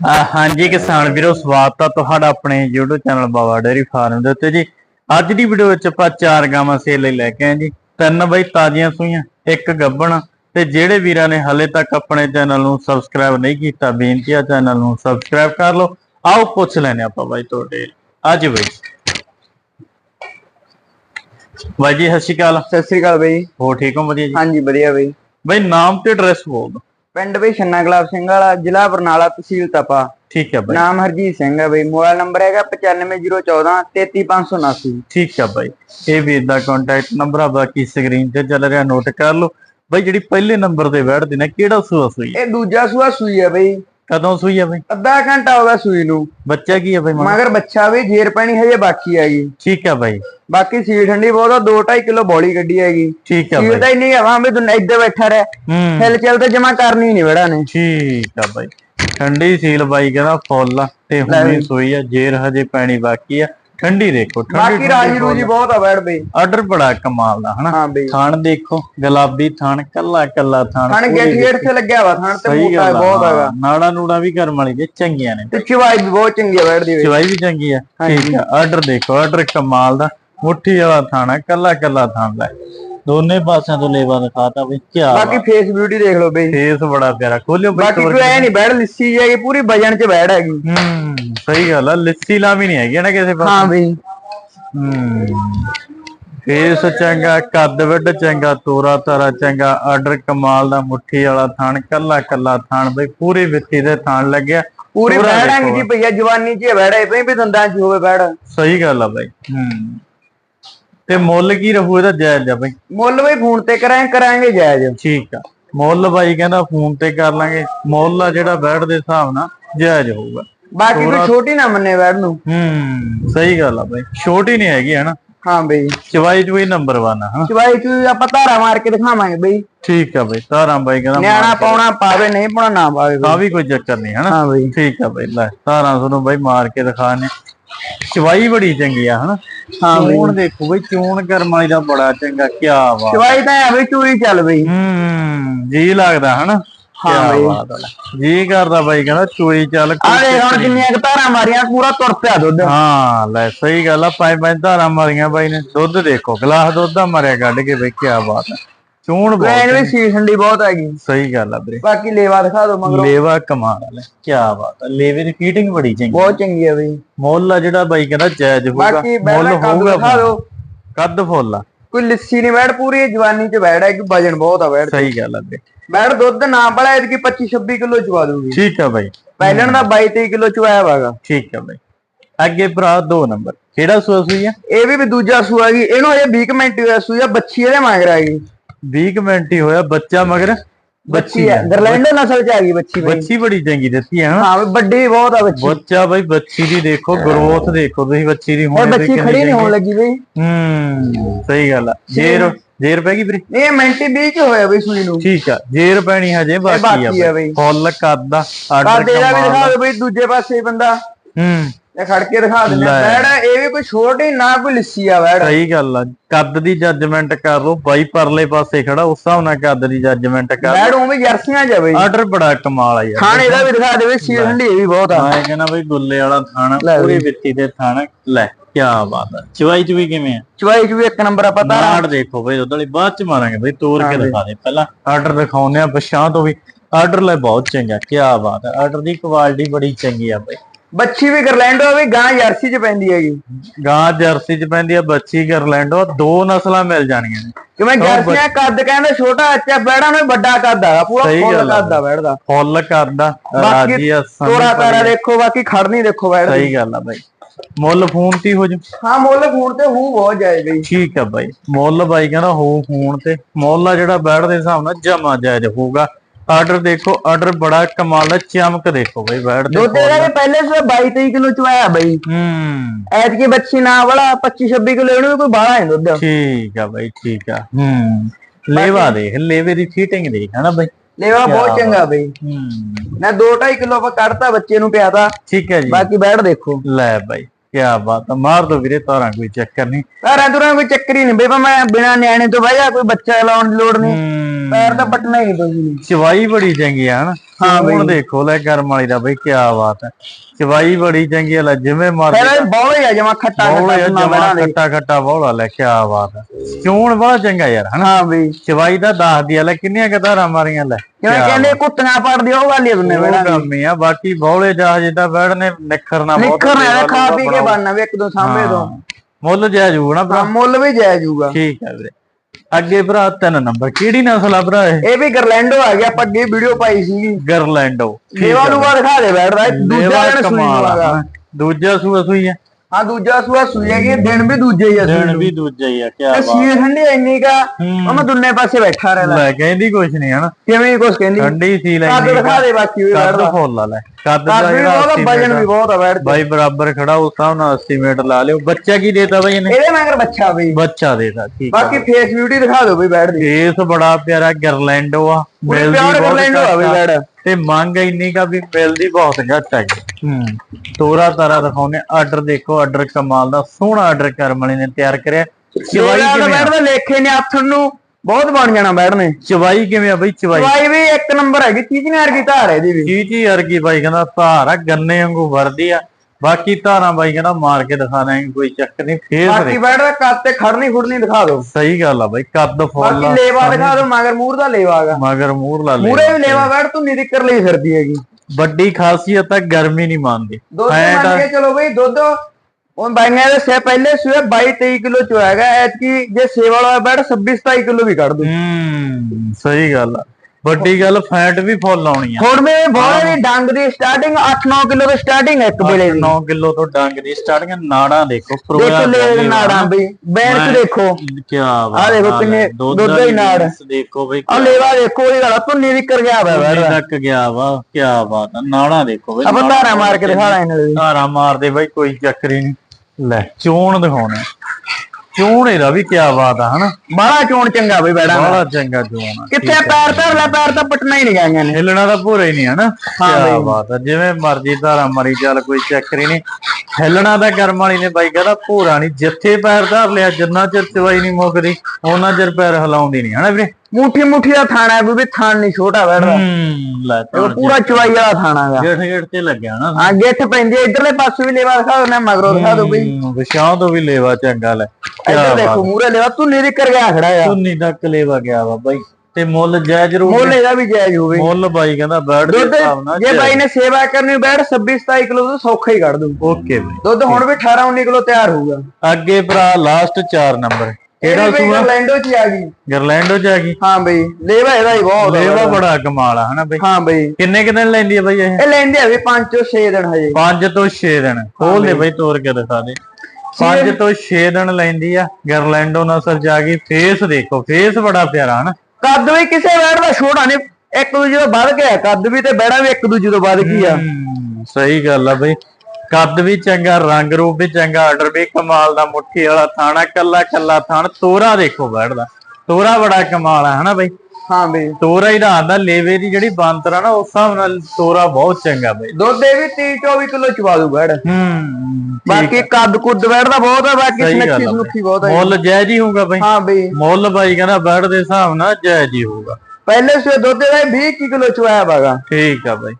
ਹਾਂਜੀ ਕਿਸਾਨ ਵੀਰੋ ਸਵਾਗਤ ਆ ਤੁਹਾਡਾ ਆਪਣੇ YouTube channel Baba dairy farm ਦੇ ਉੱਤੇ ਜੀ। ਅੱਜ ਦੀ ਵੀਡੀਓ ਵਿੱਚ ਆਪਾਂ ਚਾਰ ਗਾਵਾਂ ਸੇਲ ਲਈ ਲੈ ਕੇ ਆਏ ਜੀ। ਤਿੰਨ ਬਈ ਤਾਜ਼ੀਆਂ ਸੂਈਆਂ ਇੱਕ ਗੱਬਣ ਤੇ ਜਿਹੜੇ ਵੀਰਾਂ ਨੇ ਹਲੇ ਤੱਕ ਆਪਣੇ ਚੈਨਲ ਨੂੰ ਸਬਸਕ੍ਰਾਈਬ ਨਹੀਂ ਕੀਤਾ ਬੇਨਤੀ ਆ ਚੈਨਲ ਨੂੰ ਸਬਸਕ੍ਰਾਈਬ ਕਰ ਲਓ। ਆਓ ਪੁੱਛ ਲੈਨੇ ਆਪਾਂ ਬਾਈ ਤੁਹਾਡੇ। ਅੱਜ ਬਈ। ਬਾਈ ਜੀ ਸਤਿ ਸ਼੍ਰੀ ਅਕਾਲ। ਸਤਿ ਸ੍ਰੀ ਅਕਾਲ ਬਈ। ਹੋ ਠੀਕ ਹੋ? ਵਧੀਆ ਜੀ? ਹਾਂਜੀ ਵਧੀਆ ਬਈ। ਬਈ ਨਾਮ ਤੇ ਐਡਰੈਸ ਬੋਲ ਦਿਓ। ਪਿੰਡ ਬਈ ਛੰਨਾ ਗੁਲਾਬ ਸਿੰਘ ਵਾਲਾ ਜ਼ਿਲ੍ਹਾ ਬਰਨਾਲਾ ਤਹਿਸੀਲ ਤਪਾ। ਠੀਕ ਹੈ ਬਾਈ। ਨਾਮ ਹਰਜੀਤ ਸਿੰਘ ਹੈ ਬਈ ਮੋਬਾਈਲ ਨੰਬਰ ਹੈਗਾ 95014 33579 ਠੀਕ ਆ ਬਾਈ। ਇਹ ਵੀਰ ਦਾ ਕੰਟੈਕਟ ਨੰਬਰ ਆ ਬਾਕੀ ਸਕਰੀਨ ਤੇ ਚੱਲ ਰਿਹਾ ਨੋਟ ਕਰ ਲਓ। ਬਾਈ ਜਿਹੜੀ ਪਹਿਲੇ ਨੰਬਰ ਤੇ ਬੈਠਦੇ ਨੇ ਕਿਹੜਾ ਸੂਆ ਸੂਈ? ਹੈ? ਇਹ ਦੂਜਾ ਸੂਆ ਸੂਈ ਹੈ ਬਈ। ਕਦੋਂ ਸੂਈ ਆ ਬਾਈ? ਅੱਧਾ ਘੰਟਾ ਹੋ ਗਿਆ ਸੂਈ ਨੂੰ। ਬੱਚਾ ਕੀ ਆ ਬਾਈ ਮਗਰ? ਬੱਚਾ ਵੀ ਜੇਰ ਪੈਣੀ ਹਜੇ ਬਾਕੀ ਹੈਗੀ। ਠੀਕ ਆ ਬਾਈ। ਬਾਕੀ ਸੀਲ ਠੰਡੀ ਬਹੁਤ ਆ 2.5 ਕਿਲੋ ਬੋਲੀ ਗੱਡੀ ਹੈਗੀ। ਠੀਕ ਆ ਬਾਈ। ਤਾਂ ਹੀ ਨਹੀਂ ਹਵਾ ਵੀ ਦੁਨ ਇੱਧਰ ਬੈਠਾ ਰਹਿ। ਹਿਲ ਚੱਲ ਤੇ ਜਮਾ ਕਰਨੀ ਨਹੀਂ ਬੜਾ ਨੇ। ਠੀਕ ਆ ਬਾਈ। ਠੰਡੀ ਸੀਲ ਬਾਈ ਕਹਿੰਦਾ ਫੁੱਲ ਤੇ ਹੁਣੀ ਸੂਈ ਆ ਜੇਰ ਹਜੇ ਪੈਣੀ ਬਾਕੀ ਆ। ਠੰਡੀ ਦੇਖੋ ਬਾਕੀ ਰਾਜੀ ਰੂਜੀ ਬਹੁਤ ਆ ਬੈੜ ਬਈ ਆਰਡਰ ਬੜਾ ਕਮਾਲ ਦਾ ਹਨਾ? ਥਾਣ ਦੇਖੋ ਗੁਲਾਬੀ ਥਾਣ ਕੱਲਾ ਕੱਲਾ ਥਾਣ ਥਣ ਗੇਟ ਗੇਟ ਤੇ ਲੱਗਿਆ ਵਾ ਥਣ ਤੇ ਮੋਟਾ ਬਹੁਤ ਹੈਗਾ। ਨਾੜਾ ਨੂੜਾ ਵੀ ਕਰਮ ਵਾਲੀ ਦੇ ਚੰਗੀਆਂ ਨੇ। ਤੇ ਚਵਾਈ ਵੀ ਬਹੁਤ ਚੰਗੀ ਆ ਬੈੜ ਦੀ ਬਈ ਚਵਾਈ ਵੀ ਚੰਗੀ ਆ। ਠੀਕ ਆ ਆਰਡਰ ਦੇਖੋ ਆਰਡਰ ਕਮਾਲ ਦਾ। ਮੁੱਠੀ ਵਾਲਾ ਥਾਣਾ ਕੱਲਾ ਕੱਲਾ ਥਾਣ ਲੈ ਦੋਨੇ ਪਾਸਿਆਂ ਤੋਂ ਲੇਵਾ ਦਿਖਾਤਾ ਬਈ ਕੀ ਬਾਕੀ ਫੇਸ ਬਿਊਟੀ ਦੇਖ ਲਓ ਬਈ। ਫੇਸ ਬੜਾ ਪਿਆਰਾ ਖੋਲਿਓ ਬਈ ਬਾਕੀ ਕੋਈ ਐ ਨਹੀਂ ਬੈੜ ਲਿੱਸੀ ਜਾਏਗੀ ਪੂਰੀ ਵਜਨ ਚ ਬੈੜ ਹੈਗੀ। ਹੂੰ ਸਹੀ ਗੱਲ ਆ ਲੱਸੀ ਲਾ ਵੀ ਨਹੀਂ ਹੈਗੀ ਨਾ ਕਿਸੇ ਪਾਸੇ। ਹਾਂ ਬਈ। ਹੂੰ ਫੇਸ ਚੰਗਾ ਕੱਦ ਵੱਡ ਚੰਗਾ ਤੋਰਾ ਤਾਰਾ ਚੰਗਾ ਆਰਡਰ ਕਮਾਲ ਦਾ ਮੁੱਠੀ ਵਾਲਾ ਥਾਣ ਕੱਲਾ ਕੱਲਾ ਥਾਣ ਬਈ ਪੂਰੀ ਵਿੱਤੀ ਦੇ ਥਾਣ ਲੱਗਿਆ। ਪੂਰੀ ਪੂਰਾ ਬੈੜ ਦੇਖੋ ਹੈਗੀ ਜੀ ਭਈਆ ਜਵਾਨੀ ਚ ਬੈੜ ਪਈ ਵੀ ਦੰਦਾਂ ਚ ਹੋਵੇ ਬੈੜ ਸਹੀ ਗੱਲ ਆ ਬਾਈ ਹੂੰ। ਤੇ ਮੁੱਲ ਕੀ ਰਹੂ ਇਹਦਾ ਜਾਇਜ਼ ਆ ਬਾਈ? ਮੁੱਲ ਬਈ ਫੋਨ ਤੇ ਕਰਾਂ ਕਰਾਂਗੇ ਜਾਇਜ਼। ਠੀਕ ਆ। ਮੁੱਲ ਬਾਈ ਕਹਿੰਦਾ ਫੋਨ ਤੇ ਕਰ ਲਾਂਗੇ। ਮੁੱਲ ਆ ਜਿਹੜਾ ਬੈਠ ਦੇ ਹਿਸਾਬ ਨਾਲ ਜਾਇਜ਼ ਹੋਊਗਾ। ਬਾਕੀ ਕੋਈ ਛੋਟੀ ਨਾ ਮੰਨੇ ਬੈੜ ਨੂੰ। ਹੂੰ ਸਹੀ ਗੱਲ ਆ ਬਾਈ। ਛੋਟੀ ਨਹੀਂ ਹੈਗੀ ਹਨਾ ਹਾਂ ਬਈ। ਚਵਾਈ ਚੁਈ ਨੰਬਰ 1 ਆ ਹਨਾ ਚਵਾਈ ਚ ਆਪਾਂ ਧਾਰਾ ਮਾਰ ਕੇ ਦਿਖਾਵਾਂਗੇ ਬਈ। ਠੀਕ ਆ ਬਾਈ ਤਾਰਾਂ ਬਾਈ ਕਹਿੰਦਾ ਨਿਆਣਾ ਪਾਉਣਾ ਪਾਵੇ ਨਹੀਂ ਪਾਉਣਾ ਨਾ ਪਾਵੇ। ਆ ਵੀ ਕੋਈ ਚੱਕਰ ਨਹੀਂ ਹਨਾ ਹਾਂ ਬਈ। ਠੀਕ ਆ ਬਾਈ ਲੈ ਤਾਰਾਂ ਤੁਹਾਨੂੰ ਬਾਈ ਮਾਰ ਕੇ ਦਿਖਾਣੇ ਚਵਾਈ ਬੜੀ ਚੰਗੀ ਆ ਹਨਾ? ਚੂਣ ਦੇਖੋ ਬਈ ਚੂਣ ਕਰਮ ਵਾਲੀ ਦਾ ਬੜਾ ਚੰਗਾ ਕੀ ਵਾ ਚਵਾਈ ਤਾਂ ਐ ਬਈ ਚੂਰੀ ਚੱਲ ਬਈ। ਹੂੰ ਜੀ ਲੱਗਦਾ ਹਨਾ? ਹਾਂ ਬਈ। ਬਾਤ। ਜੀ ਕਰਦਾ ਬਾਈ ਕਹਿੰਦਾ ਚੋਈ ਚੱਲ ਆ ਕੋਈ ਦੇਖ ਹੁਣ ਕਿੰਨੀਆਂ ਕੁ ਧਾਰਾਂ ਮਾਰੀਆਂ ਪੂਰਾ ਤੁਰ ਪਿਆ ਦੁੱਧ। ਹਾਂ ਲੈ ਸਹੀ ਗੱਲ ਆ ਪੰਜ ਪੰਜ ਧਾਰਾਂ ਮਾਰੀਆਂ ਬਾਈ ਨੇ। ਦੁੱਧ ਦੇਖੋ ਗਲਾਸ ਦੁੱਧ ਦਾ ਮਰਿਆ ਕੱਢ ਕੇ ਬਈ ਕੀ ਬਾਤ ਚੂਣ ਬਹੁਤ ਵੀ ਸੀ ਠੰਡੀ ਬਹੁਤ ਹੈਗੀ। ਸਹੀ ਗੱਲ ਆ ਵੀਰੇ। ਬਾਕੀ ਲੇਵਾ ਦਿਖਾ ਦਿਓ ਮਗਰੋਂ। ਲੇਵਾ ਕਮਾਲ ਆ ਲੈ ਕੀ ਬਾਤ ਆ। ਲੇਵੇ ਦੀ ਫੀਟਿੰਗ ਬੜੀ ਚੰਗੀ ਬਹੁਤ ਚੰਗੀ ਆ ਬਈ। ਮੁੱਲ ਆ ਜਿਹੜਾ ਬਾਈ ਕਹਿੰਦਾ ਜਾਇਜ਼ ਹੋਊਗਾ। ਬਾਕੀ ਮੁੱਲ ਹੋਊਗਾ ਦਿਖਾ ਦਿਓ। ਕੱਦ ਫੁੱਲ ਆ। ਕੋਈ ਲੱਸੀ ਨਹੀਂ ਬੈੜ ਪੂਰੀ ਜਵਾਨੀ ਚ ਬੈੜ ਹੈ ਕਿ ਵਜਨ ਬਹੁਤ ਆ ਬੈੜ ਸਹੀ ਗੱਲ ਆ ਵੀਰੇ। ਬੈੜ ਦੁੱਧ ਨਾ ਬੜਾ ਇਹਦੀ 25 26 ਕਿਲੋ ਚਵਾ ਦੂਗੀ ਠੀਕ ਆ ਬਾਈ। ਪਹਿਲਣ ਦਾ 22 23 ਕਿਲੋ ਚਵਾਇਆ ਵਾਗਾ ਠੀਕ ਆ ਬਾਈ। ਅੱਗੇ ਭਰਾ ਦੋ ਨੰਬਰ। ਕਿਹੜਾ ਸੂਆ ਸੂਈ ਆ? ਇਹ ਵੀ ਵੀ ਦੂਜਾ ਸੂਆ ਗਈ ਇਹਨੂੰ ਹਜੇ 20 ਕੁ ਮਿੰਟ ਹੋਇਆ ਸੂਆ ਬੱਚੀ ਇਹਦੇ ਮੰਗ ਰਹੀ 20 ਮਿੰਟ ਹੀ ਹੋਇਆ ਬੱਚਾ ਮਗਰ ਬੱਚੀ ਹੈ ਗਰਲੈਂਡੋ ਨਸਲ ਚ ਆ ਗਈ ਬੱਚੀ ਬਈ। ਬੱਚੀ ਬੜੀ ਚੰਗੀ ਦਿੱਤੀ ਹੈ ਹਾਂ ਵੱਡੀ ਬਹੁਤ ਆ ਬੱਚੀ। ਬੱਚਾ ਬਾਈ ਬੱਚੀ ਦੀ ਦੇਖੋ ਗਰੋਥ ਦੇਖੋ ਤੁਸੀਂ ਬੱਚੀ ਦੀ ਹੁਣ ਬੱਚੀ ਖੜੀ ਨਹੀਂ ਹੋਣ ਲੱਗੀ ਬਈ। ਹੂੰ ਸਹੀ ਗੱਲ ਆ। ਜੇਰ ਜੇਰ ਪੈ ਗਈ ਵੀਰੇ? ਇਹ ਮਿੰਟ ਹੀ 20 ਚ ਹੋਇਆ ਬਈ ਸੂਈ ਨੂੰ। ਠੀਕ ਆ ਜੇਰ ਪੈਣੀ ਹਜੇ ਬਾਕੀ ਆ ਬਈ। ਫੁੱਲ ਕੱਦ ਆ ਕਾ ਆਰਡਰ ਤੇਰਾ ਵੀ ਕਮਾਲ ਦਿਖਾ ਦਾ ਦੇ। ਬਈ ਦੂਜੇ ਪਾਸੇ ਬੰਦਾ। ਹੂੰ। ਇਹ ਖੜ ਕੇ ਦਿਖਾ ਦਿੰਦੇ ਲੈ। ਬੈੜ ਇਹ ਵੀ ਕੋਈ ਛੋਟੀ ਨਾ ਕੋਈ ਲਿੱਸੀ ਆ ਬੈੜ ਸਹੀ ਗੱਲ ਆ ਕੱਦ ਦੀ ਜੱਜਮੈਂਟ ਕਰ ਲਓ ਬਾਈ ਪਰਲੇ ਪਾਸੇ ਖੜਾ ਉਸ ਹਿਸਾਬ ਨਾਲ ਕੱਦ ਦੀ ਜੱਜਮੈਂਟ ਕਰ ਬੈੜ ਉਵੇਂ ਜਰਸੀਆਂ ਜਾ ਬਈ। ਆਰਡਰ ਬੜਾ ਕਮਾਲ ਆ ਯਾਰ। ਖਾਣ ਇਹਦਾ ਵੀ ਦਿਖਾ ਦੇ ਸੀਲ ਠੰਡੀ ਵੀ ਬਹੁਤ ਆ। ਮੈਂ ਕਹਿੰਦਾ ਬਈ ਗੁੱਲੇ ਵਾਲਾ ਥਾਣਾ ਲੈ ਪੂਰੀ ਵਿੱਤੀ ਦੇ ਥਾਣਾ। ਲੈ ਕੀ ਬਾਤ ਆ। ਚਵਾਈ ਚੁਈ ਕਿਵੇਂ ਆ? ਚਵਾਈ ਚ ਵੀ ਇੱਕ ਨੰਬਰ ਆ ਪਤਾ ਨਾੜ ਦੇਖੋ ਬਈ ਉਹਦੇ ਲਈ ਬਾਅਦ ਚ ਮਾਰਾਂਗੇ ਬਈ ਤੋੜ ਕੇ ਦਿਖਾ ਦੇ। ਪਹਿਲਾਂ ਆਰਡਰ ਦਿਖਾਉਂਦੇ ਆ ਪਛਾਂ ਤੋਂ ਵੀ। ਆਰਡਰ ਲੈ ਬਹੁਤ ਚੰਗਾ ਕੀ ਬਾਤ ਹੈ ਆਰਡਰ ਦੀ ਕੁਆਲਿਟੀ ਬੜੀ ਚੰਗੀ ਆ ਬਈ। ਬੱਚੀ ਵੀ ਗਰਲੈਂਡੋ ਵੀ ਗਾਂ ਜਰਸੀ ਚ ਪੈਂਦੀ ਹੈਗੀ। ਗਾਂ ਜਰਸੀ ਚ ਪੈਂਦੀ ਆ ਬੱਚੀ ਗਰਲੈਂਡੋ ਦੋ ਨਸਲਾਂ ਮਿਲ ਜਾਣੀਆਂ ਨੇ। ਕਿਵੇਂ ਜਰਸੀਆਂ ਕੱਦ ਕਹਿੰਦੇ ਛੋਟਾ ਅੱਛਾ ਬੈੜਾਂ ਨੂੰ ਵੱਡਾ ਕੱਦ ਆ ਪੂਰਾ ਫੁੱਲ। ਕੱਦ ਆ ਬੈੜਦਾ ਫੁੱਲ ਕਰਦਾ ਬਾਕੀ ਰਾਜੀ ਆ ਤੋਰਾ ਤਾਰਾ। ਦੇਖੋ ਬਾਕੀ ਖੜ ਨਹੀਂ ਦੇਖੋ ਬੈੜ ਸਹੀ ਗੱਲ ਆ ਬਈ। ਮੁੱਲ ਫੋਨ ਤੇ ਹੀ ਜੂ ਹਾਂ ਮੁੱਲ ਫੋਨ ਤੇ ਹੂ ਬਹੁਤ ਜਾਏ ਬਈ। ਠੀਕ ਆ ਬਾਈ। ਮੁੱਲ ਬਾਈ ਕਹਿੰਦਾ ਹੋ ਫੋਨ ਤੇ। ਮੁੱਲ ਆ ਜਿਹੜਾ ਬੈਠ ਦੇ ਹਿਸਾਬ ਨਾਲ ਜਮਾ ਜਾਇਜ਼ ਹੋਊਗਾ। ਆਰਡਰ ਦੇਖੋ ਆਰਡਰ ਬੜਾ ਕਮਾਲ ਦਾ ਚਮਕ ਦੇਖੋ ਬਈ ਬੈਠ ਦੇ ਦੁੱਧ ਇਹਦਾ ਵੀ ਪਹਿਲੇ ਸੇ 22 23 ਕਿਲੋ ਚਵਾਇਆ ਬਈ। ਹੂੰ। ਐਤਕੀ ਬੱਚੀ ਨਾ ਵਾਲਾ 25 26 ਕਿਲੋ ਇਹਨੂੰ ਕੋਈ ਬਾਹਲਾ ਨਹੀਂ ਦੁੱਧ। ਠੀਕ ਆ ਬਾਈ ਠੀਕ ਆ ਹੂੰ। ਲੇਵਾ ਦੇਖ ਲੇਵੇ ਦੀ ਫਿਟਿੰਗ ਦੇਖ ਹਨਾ ਬਾਈ? ਲੇਵਾ ਬਹੁਤ ਚੰਗਾ ਬਈ। ਹੂੰ। ਮੈਂ 2.5 ਕਿਲੋ ਕੱਢਤਾ ਬੱਚੇ ਨੂੰ ਪਿਆਤਾ। ਠੀਕ ਹੈ ਜੀ। ਬਾਕੀ ਬੈਠ ਦੇਖੋ। ਲੈ ਬਾਈ। ਕੀ ਬਾਤ ਆ ਮਾਰ ਦੋ ਵੀਰੇ ਤਾਰਾਂ ਕੋਈ ਚੱਕਰ ਨਹੀਂ। ਪੈਰਾਂ ਤੁਰਾਂ ਕੋਈ ਚੱਕਰ ਹੀ ਨਹੀਂ ਬਈ ਮੈਂ ਬਿਨਾ ਨਿਆਣੇ ਤੋਂ ਵਜਾ ਕੋਈ ਬੱਚਾ ਲਾਉਣ ਦੀ ਲੋੜ ਨਹੀਂ। ਪੈਰ ਤਾਂ ਪਟਣਾ ਹੀ ਕੋਈ ਨਹੀਂ ਚਵਾਈ ਬੜੀ ਚੰਗੀ ਆ ਹਨਾ? ਹਾਂ ਹੁਣ। ਦੇਖੋ ਲੈ ਕਰਮ ਵਾਲੀ ਦਾ ਬਈ ਕੀ ਬਾਤ ਹੈ ਚਵਾਈ ਬੜੀ ਚੰਗੀ ਹੈ ਲੈ ਜਿਵੇਂ ਮਰਜ਼ੀ ਇਹ ਬੌਲੇ ਆ ਜਮਾ ਖੱਟਾ ਖੱਟਾ ਜਮਾ ਦੇ। ਖੱਟਾ ਖੱਟਾ ਬੌਲਾ ਲੈ ਕੀ ਬਾਤ ਹੈ ਚੋਣ ਬੜਾ ਚੰਗਾ ਯਾਰ ਹਨਾ? ਹਾਂ ਬਈ। ਚਵਾਈ ਦਾ ਦੱਸਦੀ ਆ ਲੈ ਕਿੰਨੀਆਂ ਕਦਾਰਾਂ ਮਾਰੀਆਂ ਲੈ। ਕਿਵੇਂ ਕਹਿੰਦੇ ਕੁੱਤੀਆਂ ਪੜਦੀ ਉਹ ਹੀ ਬੰਨੇ ਉਹ ਬੈਣਾ ਕੰਮ ਹੀ ਆ ਬਾਕੀ ਬੌਲੇ ਜਹਾਜ਼ ਜਿੱਦਾਂ ਬੈਠਨੇ ਨਿਖਰਨਾ ਬਹੁਤ ਨਿੱਖਰ ਦੇਵਾ ਨੇ ਖਾ ਪੀ ਕੇ। ਬਣਨਾ ਵੀ ਇੱਕ ਦੋ ਸਾਹਮਣੇ ਤੋਂ। ਹਾਂ। ਮੁੱਲ ਜਾਇਜ਼ ਨਾ ਭਰਾ। ਹਾਂ, ਮੁੱਲ ਵੀ ਜਾਇਜ਼ ਹੋਊਗਾ ਠੀਕ ਹੈ ਵੀਰੇ। ਅੱਗੇ ਭਰਾ ਤਿੰਨ ਨੰਬਰ। ਕਿਹੜੀ ਨਸਲ ਆ ਭਰਾ ਇਹ? ਇਹ ਵੀ ਗਰਲੈਂਡੋ ਆ ਗਿਆ ਆਪਾਂ ਅੱਗੇ ਵੀਡੀਓ ਪਾਈ ਸੀਗੀ। ਗਰਲੈਂਡੋ। ਦੇਵਾ ਨੂੰ ਦਿਖਾ ਦੇ ਬੈਠਦਾ ਇਹ ਦੂਜਾ ਜਣ ਸੂਈ ਆ ਵਾਲਾ। ਦੂਜਾ ਸੂਆ ਸੂਈ ਆ। ਹਾਂ ਦੂਜਾ ਸੂਆ ਸੂਈ ਹੈਗੀ ਦਿਨ ਵੀ ਦੂਜੇ ਹੀ ਆ ਦਿਨ ਵੀ ਦੂਜਾ ਹੀ ਆ ਕੀ ਤੇ ਬਾਤ। ਸੀਰ ਠੰਡੀ ਇੰਨੀ ਕਾ ਉਹ ਮੈਂ ਦੁੰਨੇ ਪਾਸੇ ਬੈਠਾ ਰਹਿਦਾ। ਲੈ ਕਹਿੰਦੀ ਕੁਛ ਨਹੀਂ ਹਨਾ। ਕਿਵੇਂ ਕੁਛ ਕਹਿੰਦੀ? ਠੰਡੀ ਸੀ ਲੈ ਕੱਦ ਦਿਖਾ ਦੇ ਬਾਕੀ ਵੀ ਕੱਦ ਬੈਠਦਾ ਫੁੱਲ ਆ ਲੈ। ਕੱਦ ਦਾ ਜਿਹੜਾ ਆ, ਵਜਨ ਵੀ ਬਹੁਤ ਆ ਬੈਠ ਬਾਈ ਬਰਾਬਰ ਖੜਾ ਉਸ ਹਿਸਾਬ ਨਾਲ ਐਸਟੀਮੇਟ ਲਾ ਲਿਓ। ਬੱਚਾ ਕੀ ਦੇਤਾ ਬਾਈ ਇਹਨੇ? ਇਹਦੇ ਮਗਰ ਬੱਚਾ ਬਈ ਬੱਚਾ ਦੇਤਾ ਠੀਕ ਆ। ਬਾਕੀ ਫੇਸ ਬਿਊਟੀ ਦਿਖਾ ਦਿਓ ਬਈ ਬੈਠ ਦੀ ਫੇਸ ਬੜਾ ਪਿਆਰਾ ਗਰਲੈਂਡੋ ਆ। ਮਿਲਦੀ ਪਿਆਰ ਬਹੁਤ ਗਰਲੈਂਡੋ ਆ ਬਈ ਬੈਠ। ਤੇ ਮੰਗ ਇੰਨੀ ਕਾ ਵੀ ਮਿਲਦੀ ਬਹੁਤ ਘੱਟ ਹੈ ਹੂੰ। ਤੋਰਾ ਤਾਰਾ ਦਿਖਾਉਨੇ ਆਰਡਰ ਦੇਖੋ ਆਰਡਰ ਕਮਾਲ ਦਾ ਸੋਹਣਾ ਆਰਡਰ ਕਰਮ ਵਾਲੇ ਨੇ ਤਿਆਰ ਕਰਿਆ। ਚਵਾਈ ਕਿਵੇਂ ਆ? ਬੈਠਦਾ ਲੇਖੇ ਨੇ ਹੱਥ ਨੂੰ। ਬਹੁਤ ਬਣ ਜਾਣਾ ਬੈਠਨੇ ਚਵਾਈ ਕਿਵੇਂ ਆ ਬਈ ਚਵਾਈ? ਚਵਾਈ ਵੀ ਇੱਕ ਨੰਬਰ ਹੈਗੀ ਚੀਚਨੇ ਵਰਗੀ ਧਾਰ ਹੈ ਇਹਦੀ ਵੀ। ਚੀਚੀ ਵਰਗੀ ਬਾਈ ਕਹਿੰਦਾ ਧਾਰ ਆ ਗੰਨੇ ਵਾਂਗੂ ਵਰਦੀ ਆ। ਬਾਕੀ ਧਾਰਾਂ ਬਾਈ ਕਹਿੰਦਾ ਮਾਰ ਕੇ ਦਿਖਾ ਦਾਂਗੇ ਕੋਈ ਚੱਕਰ ਨਹੀਂ ਫੇਰ ਬਾਕੀ ਬੈਠਦਾ ਕੱਦ ਤੇ ਖੜਨੀ ਖੁੜਨੀ ਦਿਖਾ ਦਿਓ। ਸਹੀ ਗੱਲ ਆ ਬਾਈ ਕੱਦ ਫੁੱਲ ਬਾਕੀ ਲੇਵਾ ਦਿਖਾ ਦਿਓ ਮਗਰ ਮੂਰ ਦਾ ਲੇਵਾ ਹੈਗਾ। ਮਗਰ ਮੂਰ ਲਾ ਲੈ ਮੂਰੇ ਵੀ ਲੇਵਾ ਬੈਠ ਤੂੰ ਨਿਰਿਕਰ ਲਈ ਫਿਰਦੀ ਹੈਗੀ। ਵੱਡੀ ਖਾਸੀਅਤ ਆ ਗਰਮੀ ਨਹੀਂ ਮੰਨਦੀ। ਦੁੱਧ ਮੰਨ ਕੇ ਚਲੋ ਬਈ ਦੁੱਧ ਉਹ ਬਾਈਆਂ ਦੇ ਸੇ ਪਹਿਲੇ ਸੂਏ 22 23 ਕਿਲੋ ਚ ਹੋਇਆਗਾ ਐਤਕੀ ਜੇ ਸੇਵਾ ਵਾਲਾ ਬੈਠ 26 27 ਕਿਲੋ ਵੀ ਕੱਢ ਦੂ ਹੂੰ ਸਹੀ ਗੱਲ ਆ। ਵੱਡੀ ਗੱਲ ਫੈਟ ਵੀ ਫੁੱਲ ਆਉਣੀ ਆ। ਹੁਣ ਵੀ ਬੋਲੇ ਦੀ ਡੰਗ ਦੀ ਸਟਾਰਟਿੰਗ 8-9 ਕਿਲੋ ਤੋਂ ਸਟਾਰਟਿੰਗ ਇੱਕ ਵੇਲੇ ਦੀ। 9 ਕਿਲੋ ਤੋਂ ਡੰਗ ਦੀ ਸਟਾਰਟਿੰਗ ਨਾੜਾਂ ਦੇਖੋ ਫਰੋਇਆ ਦੇਖੋ ਲੈ ਨਾੜਾਂ ਬਈ ਬੈਂਚ ਦੇਖੋ। ਕੀ ਆਹ ਦੇਖੋ ਕਿੰਨੇ ਦੁੱਧ ਦੀ ਨਾੜ। ਦੇਖੋ ਬਈ ਆ ਲੇਵਾ ਦੇਖੋ ਇਹ ਗਲਾ ਧੁੰਨੀ ਦੀ ਕਰ ਗਿਆ ਵਾ ਕਿੰਨੇ ਤੱਕ ਗਿਆ ਵਾ ਕੀ ਬਾਤ ਆ ਨਾੜਾਂ ਦੇਖੋ ਬਈ ਆਪਾਂ ਧਾਰਾ ਮਾਰ ਕੇ ਦਿਖਾ ਲੈਣੇ ਵੀ ਧਾਰਾ ਮਾਰਦੇ ਬਈ ਕੋਈ ਚੱਕਰ ਹੀ ਨਹੀਂ। ਲੈ ਚੋਣ ਦਿਖਾਉਣੇ। ਚੋਣ ਇਹਦਾ ਵੀ ਕੀ ਬਾਤ ਆ ਹਨਾ? ਬਾਹਲਾ ਚੋਣ ਚੰਗਾ ਬਈ ਬੈੜਾ ਬੜਾ ਚੰਗਾ ਚੋਣ ਆ ਕਿੱਥੇ ਪੈਰ ਧਰ ਲੈ ਪੈਰ ਤਾਂ ਪਟਣਾ ਹੀ ਨਹੀਂ ਗਾਈਆਂ ਨੇ। ਹਿੱਲਣਾ ਤਾਂ ਭੂਰਾ ਹੀ ਨਹੀਂ ਹਨਾ ਕੀ। ਬਾਤ ਆ ਜਿਵੇਂ ਮਰਜ਼ੀ ਧਾਰਾ ਮਾਰੀ ਚੱਲ ਕੋਈ ਚੱਕਰ ਨਹੀਂ। ਹਿੱਲਣਾ ਤਾਂ ਕਰਮ ਵਾਲੀ ਨੇ ਬਾਈ ਕਹਿੰਦਾ ਭੂਰਾ ਨਹੀਂ ਜਿੱਥੇ ਪੈਰ ਧਰ ਲਿਆ ਜਿੰਨਾ ਚਿਰ ਚਵਾਈ ਨਹੀਂ ਮੁੱਕਦੀ ਉਹਨਾਂ ਚਿਰ ਪੈਰ ਹਿਲਾਉਂਦੀ ਨਹੀਂ ਹਨਾ ਵੀਰੇ? ਮੁੱਠੀ ਮੁੱਠੀ ਦਾ ਥਾਣਾ ਹੈ ਵੀ ਥਾਣ ਨਹੀਂ ਛੋਟਾ ਬੈਠਦਾ। ਹੂੰ ਲੈ ਇਹ ਪੂਰਾ ਚਵਾਈ ਵਾਲਾ ਥਾਣਾ ਗਾ। ਗੇਠ ਗੇਠ ਤੇ ਲੱਗਿਆ ਨਾ। ਹਾਂ ਗਿੱਠ ਪੈਂਦੀ ਇਧਰਲੇ ਪਾਸੇ ਵੀ ਲੇਵਾ ਦਿਖਾ ਦੋ ਨਾ ਮਗਰੋਂ ਦਿਖਾ ਦੋ ਬਈ ਵਿਸ਼ਾਂ ਤੋਂ ਵੀ ਲੇਵਾ ਚੰਗਾ ਲੈ। ਇੱਧਰ ਦੇਖੋ ਮੂਰੇ ਲੇਵਾ ਤੂੰ ਨੀਰੀ ਕਰ ਗਿਆ ਖੜਾ ਆ। ਤੁੰਨੀ ਤੱਕ ਲੇਵਾ ਗਿਆ ਵਾ ਬਾਈ। ਤੇ ਮੁੱਲ ਜਾਇਜ਼ ਰੂਪ ਮੁੱਲ ਇਹਦਾ ਵੀ ਜਾਇਜ਼ ਹੋਵੇ। ਮੁੱਲ ਬਾਈ ਕਹਿੰਦਾ ਬੈਠ ਦੇ ਹਿਸਾਬ ਨਾਲ ਜੇ ਬਾਈ ਨੇ ਸੇਵਾ ਕਰਨੀ ਬੈਠ 26 27 ਕਿਲੋ ਤੋਂ ਸੌਖਾ ਹੀ ਕੱਢ ਦੂ ਓਕੇ ਬਾਈ। ਦੁੱਧ ਹੁਣ ਵੀ 18 19 ਕਿਲੋ ਤਿਆਰ ਹੋਊਗਾ। ਅੱਗੇ ਭਰਾ ਲਾਸਟ 4 ਨੰਬਰ ਕਿਹੜਾ ਸੂਆ? ਲੈਂਡੋ ਚ ਆ ਗਈ। ਗਰਲੈਂਡੋ ਚ ਆ ਗਈ? ਹਾਂ ਬਈ ਲੇਵਾ ਇਹਦਾ ਹੀ ਬਹੁਤ ਲੇਵਾ ਬੜਾ। ਕਮਾਲ ਆ ਹਨਾ ਬਾਈ? ਹਾਂ ਬਈ। ਕਿੰਨੇ ਕਿੰਨੇ ਲੈਂਦੀ ਆ ਬਾਈ ਇਹ? ਇਹ ਲੈਂਦੇ ਆ ਵੀ 5 ਤੋਂ 6 ਦਿਨ ਹਜੇ। 5 ਤੋਂ 6 ਦਿਨ। ਖੋਲ ਦੇ ਬਾਈ। ਤੋੜ ਕੇ ਦਿਖਾ ਦੇ। 5 ਤੋਂ 6 ਦਿਨ ਲੈਂਦੀ ਆ। ਗਰਲੈਂਡੋ ਨਸਲ ਚ ਆ ਗਈ। ਫੇਸ ਦੇਖੋ ਫੇਸ ਬੜਾ ਪਿਆਰਾ ਹਨਾ? ਕੱਦ ਵੀ ਕਿਸੇ ਬੈੜ ਦਾ ਛੋਟਾ ਨਹੀਂ ਇੱਕ ਦੂਜੇ ਤੋਂ ਵੱਧ ਗਿਆ। ਕੱਦ ਵੀ ਤੇ ਬੈੜਾ ਵੀ ਇੱਕ ਦੂਜੇ ਤੋਂ ਵੱਧ ਗਈ ਆ। ਸਹੀ ਗੱਲ ਆ ਬਈ। ਕੱਦ ਵੀ ਚੰਗਾ ਰੰਗ ਰੂਪ ਵੀ ਚੰਗਾ ਆਰਡਰ ਵੀ ਕਮਾਲ ਦਾ ਮੁੱਠੀ ਵਾਲਾ ਥਾਣਾ ਕੱਲਾ ਕੱਲਾ ਥਾਣ ਤੋਰਾ ਦੇਖੋ ਬੈਠਦਾ। ਤੋਰਾ ਬੜਾ ਕਮਾਲ ਆ ਹਨਾ ਬਈ? ਹਾਂ ਬਈ। ਤੋਰਾ ਹੀ ਦਾ ਲੇਵੇ ਦੀ ਜਿਹੜੀ ਬਾਂਤਰ ਆ ਨਾ ਉਸ ਹਿਸਾਬ ਨਾਲ ਤੋਰਾ ਬਹੁਤ ਚੰਗਾ ਬਈ। ਦੁੱਧ ਇਹ ਵੀ 30 24 ਕਿਲੋ ਚਵਾ ਦੂ ਬੈੜ ਹੂੰ ਬਾਕੀ ਕੱਦ ਕੁੱਦ ਬੈੜ ਦਾ ਬਹੁਤ ਆ ਬਾਕੀ ਸੁਨੱਖੀ ਸੁਨੱਖੀ ਬਹੁਤ ਆ। ਮੁੱਲ ਜਾਇਜ਼ ਹੀ ਹੋਊਗਾ ਬਈ। ਹਾਂ ਬਈ। ਮੁੱਲ ਬਾਈ ਕਹਿੰਦਾ ਬੈਠ ਦੇ ਹਿਸਾਬ ਨਾਲ ਜਾਇਜ਼ ਹੀ ਹੋਊਗਾ। ਪਹਿਲੇ ਸੇ ਦੁੱਧ ਦਾ 20 ਕਿਲੋ ਚਵਾਇਆ ਬਾਗਾ। ਠੀਕ ਆ ਬਾਈ।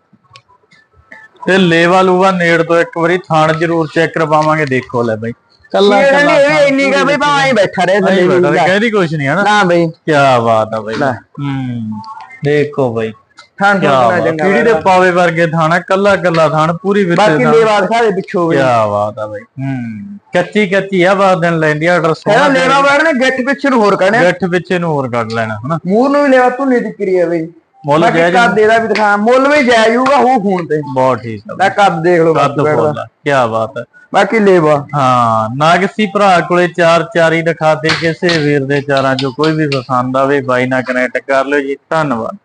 ਤੇ ਲੇਵਾ ਲੂਵਾ ਨੇੜ ਤੋਂ ਇੱਕ ਵਾਰੀ ਥਾਣ ਜ਼ਰੂਰ ਚੈੱਕ ਕਰਵਾਵਾਂਗੇ ਦੇਖੋ ਲੈ ਬਾਈ। ਕੱਲਾ ਇਹ ਕੱਲਾ ਇਹ ਵੀ ਇੰਨੀ ਕਾ ਬਈ ਭਾਵੇਂ ਬੈਠਾ ਰਹੇ ਥੱਲੇ। ਕਹਿੰਦੀ ਕੁਛ ਨਹੀਂ ਹਨਾ ਨਾ? ਬਈ। ਕੀ ਬਾਤ ਆ ਬਾਈ। ਹੂੰ ਦੇਖੋ ਬਾਈ। ਥਾਂ ਕੀ ਥੋੜਾ ਬਾਤ ਚੰਗਾ ਕੀੜੀ ਦੇ ਪਾਵੇ ਵਰਗੇ ਥਾਣਾ ਕੱਲਾ ਕੱਲਾ ਥਾਣ ਪੂਰੀ ਵਿੱਚ ਬਾਕੀ ਲੇਵਾ ਦੇ ਪਿੱਛੋਂ ਕੀ ਵੀ ਬਾਤ ਆ ਬਾਈ। ਹੂੰ ਕੱਚੀ ਕੱਚੀ ਆ ਬਾਦ ਦਿਨ ਲੈਂਦੀ ਆਰਡਰ ਸੋਹਣਾ ਲੇਵਾ ਬੈੜ ਨੇ ਗਿੱਠ ਪਿੱਛੇ ਨੂੰ ਹੋਰ ਕਹਣੇ ਗੱਠ ਪਿੱਛੇ ਨੂੰ ਹੋਰ ਕੱਢ ਲੈਣਾ ਹਨਾ? ਮੂਰ ਨੂੰ ਵੀ ਲੇਵਾ ਧੁੰਨੀ ਦੀ ਕਰੀ ਆ ਬਈ। ਮੁੱਲ ਜਾਇਜ਼ ਕੱਦ ਇਹਦਾ ਵੀ ਦਿਖਾ ਮੁੱਲ ਵੀ ਜਾਇਜ਼ ਹੋਊਗਾ ਹੋ ਖੂਨ ਤੇ। ਬਹੁਤ ਠੀਕ ਆ। ਲੈ ਕੱਦ ਦੇਖ ਲਓ ਕੱਦ ਦਾ ਫੁੱਲ ਕੀ ਬਾਤ ਹੈ ਬਾਕੀ ਲੇਵਾ ਹਾਂ ਨਾਗਸੀ ਭਰਾ ਕੋਲੇ ਚਾਰ ਚਾਰੀ ਦਿਖਾਤੇ ਕਿਸੇ ਵੀਰ ਦੇ ਚਾਰਾਂ ਚੋਂ ਕੋਈ ਵੀ ਪਸੰਦ ਆਵੇ ਬਾਈ ਨਾਲ ਕਨੈਕਟ ਕਰ ਲਿਓ ਜੀ ਧੰਨਵਾਦ।